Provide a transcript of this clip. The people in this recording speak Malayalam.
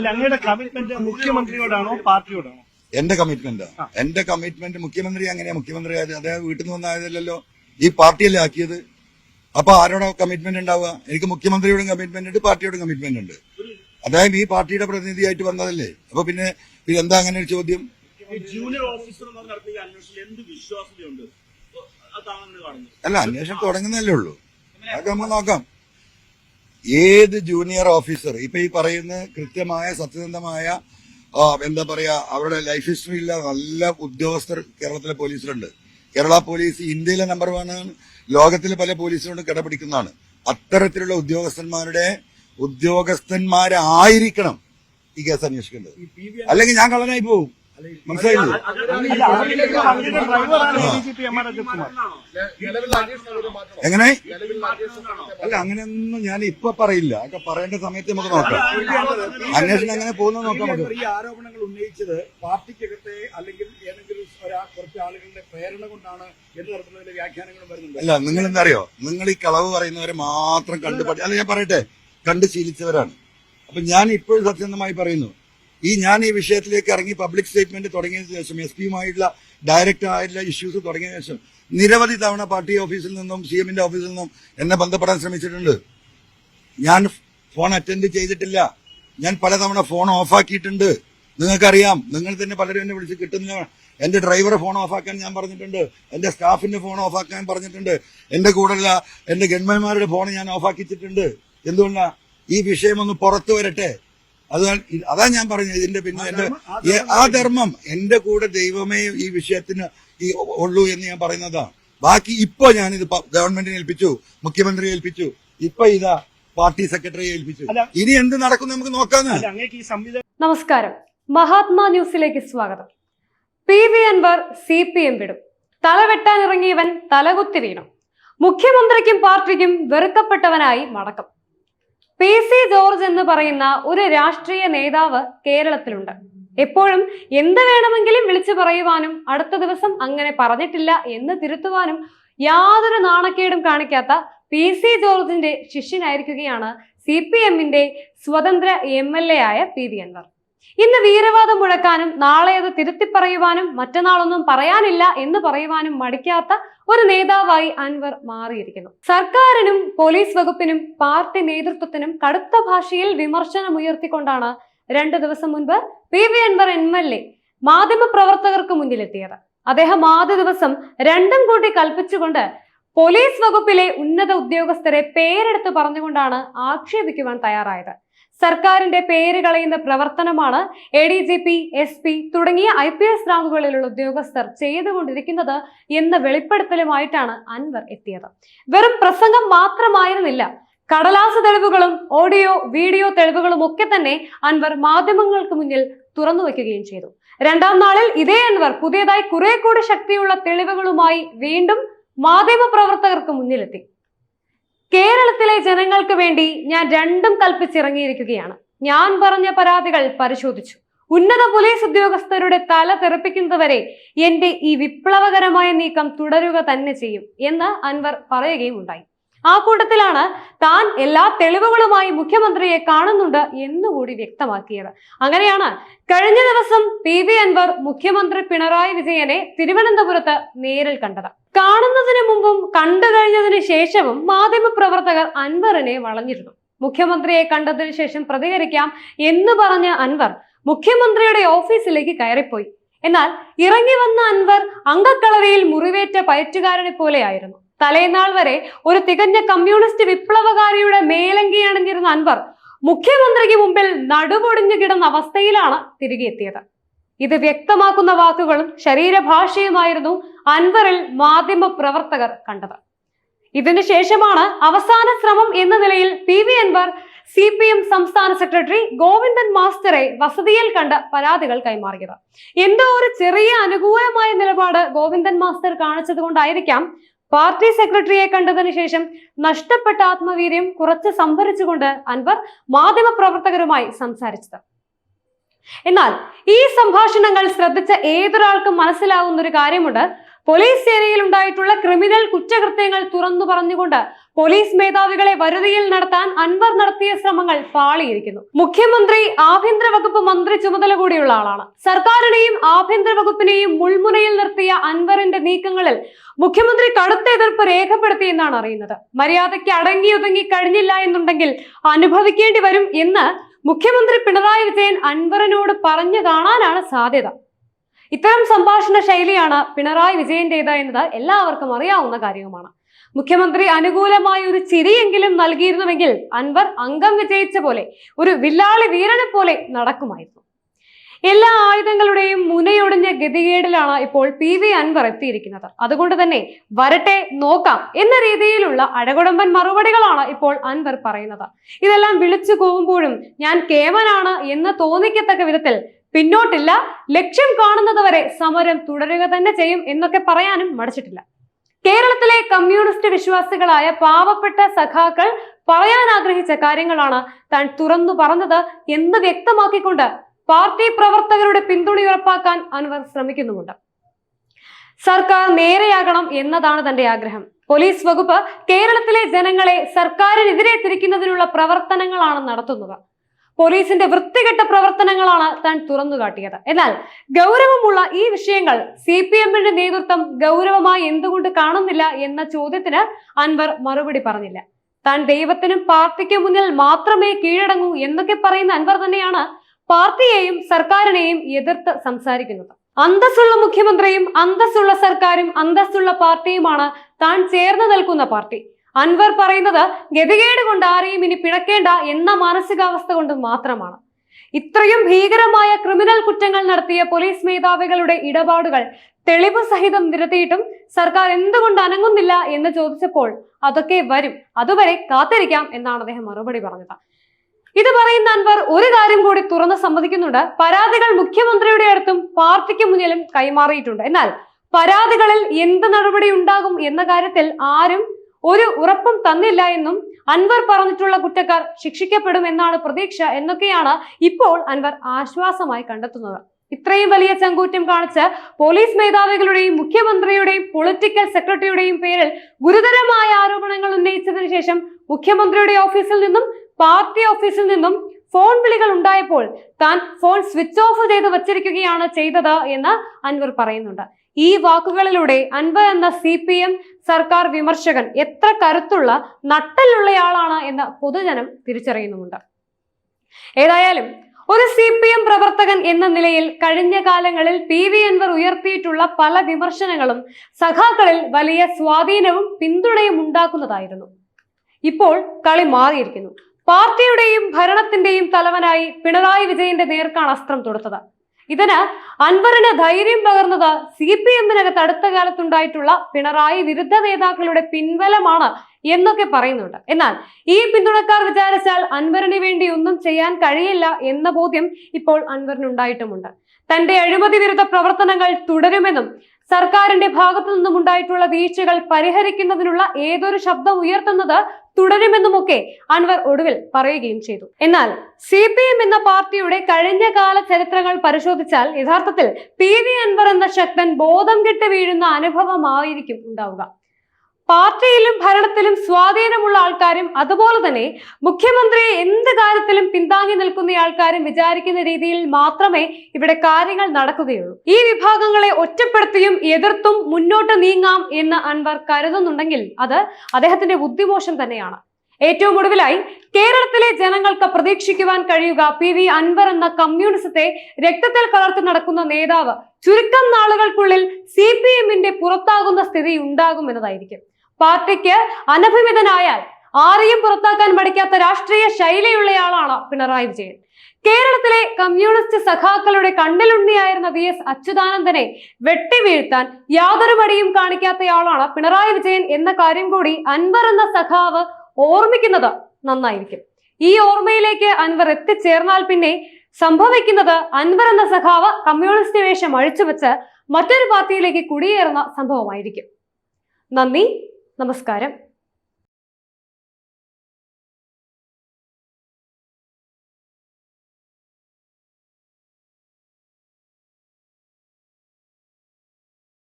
അല്ല അങ്ങയുടെ കമ്മിറ്റ്മെന്റ് മുഖ്യമന്ത്രിയോടാണോ പാർട്ടിയോടാണോ? എന്റെ കമ്മിറ്റ്മെന്റ് എന്റെ കമ്മിറ്റ്മെന്റ് മുഖ്യമന്ത്രി അങ്ങനെയാ. മുഖ്യമന്ത്രി ആയത് അദ്ദേഹം വീട്ടിൽ നിന്ന് വന്നായതല്ലോ ഈ പാർട്ടിയല്ലേ ആക്കിയത്? അപ്പൊ ആരോടോ കമ്മിറ്റ്മെന്റ് ഉണ്ടാവുക? എനിക്ക് മുഖ്യമന്ത്രിയോടും കമ്മിറ്റ്മെന്റ് ഉണ്ട് പാർട്ടിയോടും കമ്മിറ്റ്മെന്റ് ഉണ്ട്. അദ്ദേഹം ഈ പാർട്ടിയുടെ പ്രതിനിധിയായിട്ട് വന്നതല്ലേ. അപ്പൊ പിന്നെ പിന്നെ എന്താ അങ്ങനെ ഒരു ചോദ്യം? ജൂനിയർ ഓഫീസർമാർ നടത്തിയ അന്വേഷണത്തിൽ എന്ത് വിശ്വാസ്യതയുണ്ട്? അല്ല അന്വേഷണം തുടങ്ങുന്നല്ലേ ഉള്ളൂ. അതൊക്കെ നമുക്ക് നോക്കാം. ഏത് ജൂനിയർ ഓഫീസർ ഇപ്പൊ ഈ പറയുന്ന കൃത്യമായ സത്യസന്ധമായ എന്താ പറയാ അവരുടെ ലൈഫ് ഹിസ്റ്ററിയില്ല നല്ല ഉദ്യോഗസ്ഥർ കേരളത്തിലെ പോലീസിലുണ്ട്. കേരള പോലീസ് ഇന്ത്യയിലെ നമ്പർ വൺ ആണ്. ലോകത്തിലെ പല പോലീസിനോട് കിടപിടിക്കുന്നതാണ്. അത്തരത്തിലുള്ള ഉദ്യോഗസ്ഥന്മാരുടെ ഉദ്യോഗസ്ഥന്മാരായിരിക്കണം ഈ കേസ് അന്വേഷിക്കേണ്ടത്. അല്ലെങ്കിൽ ഞാൻ കള്ളനായി പോകും മനസ്സിലായില്ലേ? എങ്ങനെ? അല്ല അങ്ങനെയൊന്നും ഞാൻ ഇപ്പൊ പറയില്ല. അതൊക്കെ പറയേണ്ട സമയത്ത് നമുക്ക് നോക്കാം. അന്വേഷണം എങ്ങനെ പോകുന്നത് നോക്കാം നമുക്ക്. ഈ ആരോപണങ്ങൾ ഉന്നയിച്ചത് പാർട്ടിക്കകത്തെ അല്ലെങ്കിൽ ഏതെങ്കിലും ഒരാ കുറച്ച് ആളുകളുടെ പ്രേരണ കൊണ്ടാണ് എന്ന് തരത്തിലുള്ള ചില വ്യാഖ്യാനങ്ങളും വരുന്നുണ്ട്. അല്ല നിങ്ങൾ എന്താ അറിയോ നിങ്ങൾ ഈ കളവ് പറയുന്നവരെ മാത്രം കണ്ടു പഠി അല്ല ഞാൻ പറയട്ടെ. കണ്ടു ശീലിച്ചവരാണ്. അപ്പൊ ഞാൻ ഇപ്പോഴും സത്യസന്ധമായി പറയുന്നു. ഈ ഞാൻ ഈ വിഷയത്തിലേക്ക് ഇറങ്ങി പബ്ലിക് സ്റ്റേറ്റ്മെന്റ് തുടങ്ങിയതിനു ശേഷം എസ് പിയുമായിട്ടുള്ള ഡയറക്റ്റ് ആയിട്ടുള്ള ഇഷ്യൂസ് തുടങ്ങിയ ശേഷം നിരവധി തവണ പാർട്ടി ഓഫീസിൽ നിന്നും സി എമ്മിന്റെ ഓഫീസിൽ നിന്നും എന്നെ ബന്ധപ്പെടാൻ ശ്രമിച്ചിട്ടുണ്ട്. ഞാൻ ഫോൺ അറ്റൻഡ് ചെയ്തിട്ടില്ല. ഞാൻ പലതവണ ഫോൺ ഓഫാക്കിയിട്ടുണ്ട് നിങ്ങൾക്കറിയാം നിങ്ങൾ തന്നെ പലരും എന്നെ വിളിച്ച് കിട്ടുന്ന എന്റെ ഡ്രൈവറെ ഫോൺ ഓഫാക്കാൻ ഞാൻ പറഞ്ഞിട്ടുണ്ട്. എന്റെ സ്റ്റാഫിന്റെ ഫോൺ ഓഫാക്കാൻ പറഞ്ഞിട്ടുണ്ട്. എന്റെ കൂടെയുള്ള എന്റെ ഗവൺമെന്റ്മാരുടെ ഫോൺ ഞാൻ ഓഫാക്കിച്ചിട്ടുണ്ട് എന്തുകൊണ്ടാ? ഈ വിഷയം ഒന്ന് പുറത്തു വരട്ടെ. അത് അതാ ഞാൻ പറഞ്ഞത്. ഇതിന്റെ പിന്നെ എന്റെ ആ ധർമ്മം എന്റെ കൂടെ ദൈവമേ ഈ വിഷയത്തിന് ഈ ഉള്ളൂ എന്ന് ഞാൻ പറയുന്നതാണ് ബാക്കി ഇപ്പൊ ഞാനിത് ഗവൺമെന്റിനെ ഏൽപ്പിച്ചു മുഖ്യമന്ത്രിയെ ഏൽപ്പിച്ചു ഇപ്പൊ ഇതാ പാർട്ടി സെക്രട്ടറിയെ ഏൽപ്പിച്ചു. ഇനി എന്ത് നടക്കും നമുക്ക് നോക്കാന്ന്. നമസ്കാരം. മഹാത്മാ ന്യൂസിലേക്ക് സ്വാഗതം. P V Anvar C P M വിടും. തലവെട്ടാനിറങ്ങിയവൻ തലകുത്തി വീണു. മുഖ്യമന്ത്രിക്കും പാർട്ടിക്കും വെറുക്കപ്പെട്ടവനായി മടക്കം. പി സി ജോർജ് എന്ന് പറയുന്ന ഒരു രാഷ്ട്രീയ നേതാവ് കേരളത്തിലുണ്ട്. എപ്പോഴും എന്ത് വേണമെങ്കിലും വിളിച്ചു പറയുവാനും അടുത്ത ദിവസം അങ്ങനെ പറഞ്ഞിട്ടില്ല എന്ന് തിരുത്തുവാനും യാതൊരു നാണക്കേടും കാണിക്കാത്ത പി സി ജോർജിന്റെ ശിഷ്യനായിരിക്കുകയാണ് സി പി എമ്മിന്റെ സ്വതന്ത്ര എം എൽ എ ആയ പി വി അൻവർ. ഇന്ന് വീരവാദം മുഴക്കാനും നാളെ അത് തിരുത്തി പറയുവാനും മറ്റന്നാളൊന്നും പറയാനില്ല എന്ന് പറയുവാനും മടിക്കാത്ത ഒരു നേതാവായി അൻവർ മാറിയിരിക്കുന്നു. സർക്കാരിനും പോലീസ് വകുപ്പിനും പാർട്ടി നേതൃത്വത്തിനും കടുത്ത ഭാഷയിൽ വിമർശനം ഉയർത്തിക്കൊണ്ടാണ് രണ്ട് ദിവസം മുൻപ് P V Anvar M L A മാധ്യമ പ്രവർത്തകർക്ക് മുന്നിലെത്തിയത്. അദ്ദേഹം ആദ്യ ദിവസം രണ്ടും കൂട്ടി കൽപ്പിച്ചുകൊണ്ട് പോലീസ് വകുപ്പിലെ ഉന്നത ഉദ്യോഗസ്ഥരെ പേരെടുത്ത് പറഞ്ഞുകൊണ്ടാണ് ആക്ഷേപിക്കുവാൻ തയ്യാറായത്. സർക്കാരിന്റെ പേര് കളയുന്ന പ്രവർത്തനമാണ് A D G P S P തുടങ്ങിയ ഐ പി എസ് റാങ്കുകളിലുള്ള ഉദ്യോഗസ്ഥർ ചെയ്തുകൊണ്ടിരിക്കുന്നത് എന്ന വെളിപ്പെടുത്തലുമായിട്ടാണ് അൻവർ എത്തിയത്. വെറും പ്രസംഗം മാത്രമായിരുന്നില്ല കടലാസ തെളിവുകളും ഓഡിയോ വീഡിയോ തെളിവുകളും ഒക്കെ തന്നെ അൻവർ മാധ്യമങ്ങൾക്ക് മുന്നിൽ തുറന്നു വയ്ക്കുകയും ചെയ്തു. രണ്ടാം നാളിൽ ഇതേ അൻവർ പുതിയതായി കുറെ കൂടി ശക്തിയുള്ള തെളിവുകളുമായി വീണ്ടും മാധ്യമ പ്രവർത്തകർക്ക് മുന്നിലെത്തി. കേരളത്തിലെ ജനങ്ങൾക്ക് വേണ്ടി ഞാൻ രണ്ടും കൽപ്പിച്ചിറങ്ങിയിരിക്കുകയാണ്. ഞാൻ പറഞ്ഞ പരാതികൾ പരിശോധിച്ചു. ഉന്നത പോലീസ് ഉദ്യോഗസ്ഥരുടെ തല തെറിപ്പിക്കുന്നതുവരെ എന്റെ ഈ വിപ്ലവകരമായ നീക്കം തുടരുക തന്നെ ചെയ്യും എന്ന് അൻവർ പറയുകയും ഉണ്ടായി ആ കൂട്ടത്തിലാണ് താൻ എല്ലാ തെളിവുകളുമായി മുഖ്യമന്ത്രിയെ കാണുന്നുണ്ട് എന്നുകൂടി വ്യക്തമാക്കിയത്. അങ്ങനെയാണ് കഴിഞ്ഞ ദിവസം പി വി അൻവർ മുഖ്യമന്ത്രി പിണറായി വിജയനെ തിരുവനന്തപുരത്ത് നേരിൽ കണ്ടത്. കാണുന്നതിന് മുമ്പും കണ്ടു കഴിഞ്ഞതിന് ശേഷവും മാധ്യമപ്രവർത്തകർ അൻവറിനെ വളഞ്ഞിരുന്നു. മുഖ്യമന്ത്രിയെ കണ്ടതിന് ശേഷം പ്രതികരിക്കാം എന്ന് പറഞ്ഞ അൻവർ മുഖ്യമന്ത്രിയുടെ ഓഫീസിലേക്ക് കയറിപ്പോയി. എന്നാൽ ഇറങ്ങി വന്ന അൻവർ അങ്കക്കളരിയിൽ മുറിവേറ്റ പയറ്റുകാരനെ പോലെയായിരുന്നു. തലേനാൾ വരെ ഒരു തികഞ്ഞ കമ്മ്യൂണിസ്റ്റ് വിപ്ലവകാരിയുടെ മേലങ്കി അണിഞ്ഞിരുന്ന അൻവർ മുഖ്യമന്ത്രിക്ക് മുമ്പിൽ നടുപൊടിഞ്ഞു കിടന്ന അവസ്ഥയിലാണ് തിരികെ എത്തിയത് ഇത് വ്യക്തമാക്കുന്ന വാക്കുകളും ശരീരഭാഷയുമായിരുന്നു അൻവറിൽ മാധ്യമ പ്രവർത്തകർ കണ്ടത്. ഇതിനു ശേഷമാണ് അവസാന ശ്രമം എന്ന നിലയിൽ P V Anvar C P M സംസ്ഥാന സെക്രട്ടറി ഗോവിന്ദൻ മാസ്റ്ററെ വസതിയിൽ കണ്ട പരാതികൾ കൈമാറിയത്. എന്തോ ഒരു ചെറിയ അനുകൂലമായ നിലപാട് ഗോവിന്ദൻ മാസ്റ്റർ കാണിച്ചത് കൊണ്ടായിരിക്കാം പാർട്ടി സെക്രട്ടറിയെ കണ്ടതിന് ശേഷം നഷ്ടപ്പെട്ട ആത്മവീര്യം കുറച്ച് സംഭരിച്ചുകൊണ്ട് അൻവർ മാധ്യമപ്രവർത്തകരുമായി സംസാരിച്ചത്. എന്നാൽ ഈ സംഭാഷണങ്ങൾ ശ്രദ്ധിച്ച ഏതൊരാൾക്കും മനസ്സിലാവുന്ന ഒരു കാര്യമുണ്ട്. പോലീസ് സേനയിൽ ഉണ്ടായിട്ടുള്ള ക്രിമിനൽ കുറ്റകൃത്യങ്ങൾ തുറന്നു പറഞ്ഞുകൊണ്ട് പോലീസ് മേധാവികളെ വരുതിയിൽ നടത്താൻ അൻവർ നടത്തിയ ശ്രമങ്ങൾ പാളിയിരിക്കുന്നു. മുഖ്യമന്ത്രി ആഭ്യന്തര വകുപ്പ് മന്ത്രി ചുമതല കൂടിയുള്ള ആളാണ്. സർക്കാരിനെയും ആഭ്യന്തര വകുപ്പിനെയും മുൾമുനയിൽ നിർത്തിയ അൻവറിന്റെ നീക്കങ്ങളിൽ മുഖ്യമന്ത്രി കടുത്ത എതിർപ്പ് രേഖപ്പെടുത്തിയെന്നാണ് അറിയുന്നത്. മര്യാദയ്ക്ക് അടങ്ങിയൊതുങ്ങി കഴിഞ്ഞില്ല എന്നുണ്ടെങ്കിൽ അനുഭവിക്കേണ്ടി വരും എന്ന് മുഖ്യമന്ത്രി പിണറായി വിജയൻ അൻവറിനോട് പറഞ്ഞു കാണാനാണ് സാധ്യത. ഇത്തരം സംഭാഷണ ശൈലിയാണ് പിണറായി വിജയന്റേത് എന്നത് എല്ലാവർക്കും അറിയാവുന്ന കാര്യവുമാണ്. മുഖ്യമന്ത്രി അനുകൂലമായ ഒരു ചിരിയെങ്കിലും നൽകിയിരുന്നുവെങ്കിൽ അൻവർ അംഗം വിജയിച്ച പോലെ ഒരു വില്ലാളി വീരനെ പോലെ നടക്കുമായിരുന്നു. എല്ലാ ആയുധങ്ങളുടെയും മുനയൊടിഞ്ഞ ഗതികേടിലാണ് ഇപ്പോൾ പി വി അൻവർ എത്തിയിരിക്കുന്നത്. അതുകൊണ്ട് തന്നെ വരട്ടെ നോക്കാം എന്ന രീതിയിലുള്ള അഴകുടമ്പൻ മറുപടികളാണ് ഇപ്പോൾ അൻവർ പറയുന്നത്. ഇതെല്ലാം വിളിച്ചു പോകുമ്പോഴും ഞാൻ കേവനാണ് എന്ന് തോന്നിക്കത്തക്ക വിധത്തിൽ പിന്നോട്ടില്ല ലക്ഷ്യം കാണുന്നത് വരെ സമരം തുടരുക തന്നെ ചെയ്യും എന്നൊക്കെ പറയാനും മടിച്ചിട്ടില്ല. കേരളത്തിലെ കമ്മ്യൂണിസ്റ്റ് വിശ്വാസികളായ പാവപ്പെട്ട സഖാക്കൾ പറയാൻ ആഗ്രഹിച്ച കാര്യങ്ങളാണ് താൻ തുറന്നു പറഞ്ഞത് എന്ന് വ്യക്തമാക്കിക്കൊണ്ട് പാർട്ടി പ്രവർത്തകരുടെ പിന്തുണ ഉറപ്പാക്കാൻ അൻവർ ശ്രമിക്കുന്നുമുണ്ട്. സർക്കാർ നേരെയാകണം എന്നതാണ് തന്റെ ആഗ്രഹം. പോലീസ് വകുപ്പ് കേരളത്തിലെ ജനങ്ങളെ സർക്കാരിനെതിരെ തിരിക്കുന്നതിനുള്ള പ്രവർത്തനങ്ങളാണ് നടത്തുന്നത്. പോലീസിന്റെ വൃത്തികെട്ട പ്രവർത്തനങ്ങളാണ് താൻ തുറന്നുകാട്ടിയത്. എന്നാൽ ഗൗരവമുള്ള ഈ വിഷയങ്ങൾ സി പി എമ്മിന്റെ നേതൃത്വം ഗൗരവമായി എന്തുകൊണ്ട് കാണുന്നില്ല എന്ന ചോദ്യത്തിന് അൻവർ മറുപടി പറഞ്ഞില്ല. താൻ ദൈവത്തിനും പാർട്ടിക്ക് മുന്നിൽ മാത്രമേ കീഴടങ്ങൂ എന്നൊക്കെ പറയുന്ന അൻവർ തന്നെയാണ് പാർട്ടിയെയും സർക്കാരിനെയും എതിർത്ത് സംസാരിക്കുന്നത്. അന്തസ്സുള്ള മുഖ്യമന്ത്രിയും അന്തസ്സുള്ള സർക്കാരും അന്തസ്സുള്ള പാർട്ടിയുമാണ് താൻ ചേർന്ന് നിൽക്കുന്ന പാർട്ടി. അൻവർ പറയുന്നത് ഗതികേട് കൊണ്ട് ആരെയും ഇനി പിഴക്കേണ്ട എന്ന മാനസികാവസ്ഥ കൊണ്ട് മാത്രമാണ്. ഇത്രയും ഭീകരമായ ക്രിമിനൽ കുറ്റങ്ങൾ നടത്തിയ പോലീസ് മേധാവികളുടെ ഇടപാടുകൾ തെളിവ് സഹിതം നിരത്തിയിട്ടും സർക്കാർ എന്തുകൊണ്ട് അനങ്ങുന്നില്ല എന്ന് ചോദിച്ചപ്പോൾ അതൊക്കെ വരും. അതുവരെ കാത്തിരിക്കാം എന്നാണ് അദ്ദേഹം മറുപടി പറഞ്ഞത്. ഇത് പറയുന്ന അൻവർ ഒരു കാര്യം കൂടി തുറന്ന് സമ്മതിക്കുന്നുണ്ട്. പരാതികൾ മുഖ്യമന്ത്രിയുടെ അടുത്തും പാർട്ടിക്ക് മുന്നിലും കൈമാറിയിട്ടുണ്ട്. എന്നാൽ പരാതികളിൽ എന്ത് നടപടി ഉണ്ടാകും എന്ന കാര്യത്തിൽ ആരും ഒരു ഉറപ്പും തന്നില്ല എന്നും അൻവർ പറഞ്ഞിട്ടുള്ള കുറ്റക്കാർ ശിക്ഷിക്കപ്പെടും എന്നാണ് പ്രതീക്ഷ എന്നൊക്കെയാണ് ഇപ്പോൾ അൻവർ ആശ്വാസമായി കണ്ടെത്തുന്നത്. ഇത്രയും വലിയ ചങ്കൂറ്റം കാണിച്ച് പോലീസ് മേധാവികളുടെയും മുഖ്യമന്ത്രിയുടെയും പൊളിറ്റിക്കൽ സെക്രട്ടറിയുടെയും പേരിൽ ഗുരുതരമായ ആരോപണങ്ങൾ ഉന്നയിച്ചതിന് ശേഷം മുഖ്യമന്ത്രിയുടെ ഓഫീസിൽ നിന്നും പാർട്ടി ഓഫീസിൽ നിന്നും ഫോൺ വിളികൾ ഉണ്ടായപ്പോൾ താൻ ഫോൺ സ്വിച്ച് ഓഫ് ചെയ്ത് വച്ചിരിക്കുകയാണ് ചെയ്തത് എന്ന് അൻവർ പറയുന്നുണ്ട്. ഈ വാക്കുകളിലൂടെ അൻവർ എന്ന സി പി എം സർക്കാർ വിമർശകൻ എത്ര കരുത്തുള്ള നട്ടലുള്ളയാളാണ് എന്ന് പൊതുജനം തിരിച്ചറിയുന്നുമുണ്ട്. ഏതായാലും ഒരു സി പി എം പ്രവർത്തകൻ എന്ന നിലയിൽ കഴിഞ്ഞ കാലങ്ങളിൽ പി വി അൻവർ ഉയർത്തിയിട്ടുള്ള പല വിമർശനങ്ങളും സഖാക്കളിൽ വലിയ സ്വാധീനവും പിന്തുണയും ഉണ്ടാക്കുന്നതായിരുന്നു. ഇപ്പോൾ കളി മാറിയിരിക്കുന്നു. പാർട്ടിയുടെയും ഭരണത്തിന്റെയും തലവനായി പിണറായി വിജയന്റെ നേർക്കാണ് അസ്ത്രം തൊടുത്തത്. ഇതിന് അൻവറിന് ധൈര്യം പകർന്നത് സി പി എമ്മിനകത്ത് അടുത്ത കാലത്തുണ്ടായിട്ടുള്ള പിണറായി വിരുദ്ധ നേതാക്കളുടെ പിൻബലമാണ് എന്നൊക്കെ പറയുന്നുണ്ട്. എന്നാൽ ഈ പിന്തുണക്കാർ വിചാരിച്ചാൽ അൻവറിന് വേണ്ടി ഒന്നും ചെയ്യാൻ കഴിയില്ല എന്ന ബോധ്യം ഇപ്പോൾ അൻവറിനുണ്ടായിട്ടുമുണ്ട്. തന്റെ അഴിമതി വിരുദ്ധ പ്രവർത്തനങ്ങൾ തുടരുമെന്നും സർക്കാരിന്റെ ഭാഗത്തു നിന്നും ഉണ്ടായിട്ടുള്ള വീഴ്ചകൾ പരിഹരിക്കുന്നതിനുള്ള ഏതൊരു ശബ്ദം ഉയർത്തുന്നത് തുടരുമെന്നുമൊക്കെ അൻവർ ഒടുവിൽ പറയുകയും ചെയ്തു. എന്നാൽ സി പി എം എന്ന പാർട്ടിയുടെ കഴിഞ്ഞ കാല ചരിത്രങ്ങൾ പരിശോധിച്ചാൽ യഥാർത്ഥത്തിൽ പി വി അൻവർ എന്ന ശക്തൻ ബോധം കെട്ട് വീഴുന്ന അനുഭവമായിരിക്കും ഉണ്ടാവുക. പാർട്ടിയിലും ഭരണത്തിലും സ്വാധീനമുള്ള ആൾക്കാരും അതുപോലെ തന്നെ മുഖ്യമന്ത്രിയെ എന്ത് കാര്യത്തിലും പിന്താങ്ങി നിൽക്കുന്ന ആൾക്കാരും വിചാരിക്കുന്ന രീതിയിൽ മാത്രമേ ഇവിടെ കാര്യങ്ങൾ നടക്കുകയുള്ളൂ. ഈ വിഭാഗങ്ങളെ ഒറ്റപ്പെടുത്തിയും എതിർത്തും മുന്നോട്ട് നീങ്ങാം എന്ന് അൻവർ കരുതുന്നുണ്ടെങ്കിൽ അത് അദ്ദേഹത്തിന്റെ ബുദ്ധിമോശം തന്നെയാണ്. ഏറ്റവും ഒടുവിലായി കേരളത്തിലെ ജനങ്ങൾക്ക് പ്രതീക്ഷിക്കുവാൻ കഴിയുക പി വി അൻവർ എന്ന കമ്മ്യൂണിസത്തെ രക്തത്തിൽ കലർത്തി നടക്കുന്ന നേതാവ് ചുരുക്കം നാളുകൾക്കുള്ളിൽ സി പി എമ്മിന്റെ പുറത്താകുന്ന സ്ഥിതി ഉണ്ടാകും എന്നതായിരിക്കും. പാർട്ടിക്ക് അനഭിമിതനായാൽ ആരെയും പുറത്താക്കാൻ മടിക്കാത്ത രാഷ്ട്രീയ ശൈലിയുള്ളയാളാണ് പിണറായി വിജയൻ. കേരളത്തിലെ കമ്മ്യൂണിസ്റ്റ് സഖാക്കളുടെ കണ്ണിലുണ്ണിയായിരുന്ന വി എസ് അച്യുതാനന്ദനെ വെട്ടിവീഴ്ത്താൻ യാതൊരു മടിയും കാണിക്കാത്തയാളാണ് പിണറായി വിജയൻ എന്ന കാര്യം കൂടി അൻവർ എന്ന സഖാവ് ഓർമ്മിക്കുന്നത് നന്നായിരിക്കും. ഈ ഓർമ്മയിലേക്ക് അൻവർ എത്തിച്ചേർന്നാൽ പിന്നെ സംഭവിക്കുന്നത് അൻവർ എന്ന സഖാവ് കമ്മ്യൂണിസ്റ്റ് വേഷം അഴിച്ചുവെച്ച് മറ്റൊരു പാർട്ടിയിലേക്ക് കുടിയേറുന്ന സംഭവമായിരിക്കും. നന്ദി. നമസ്കാരം.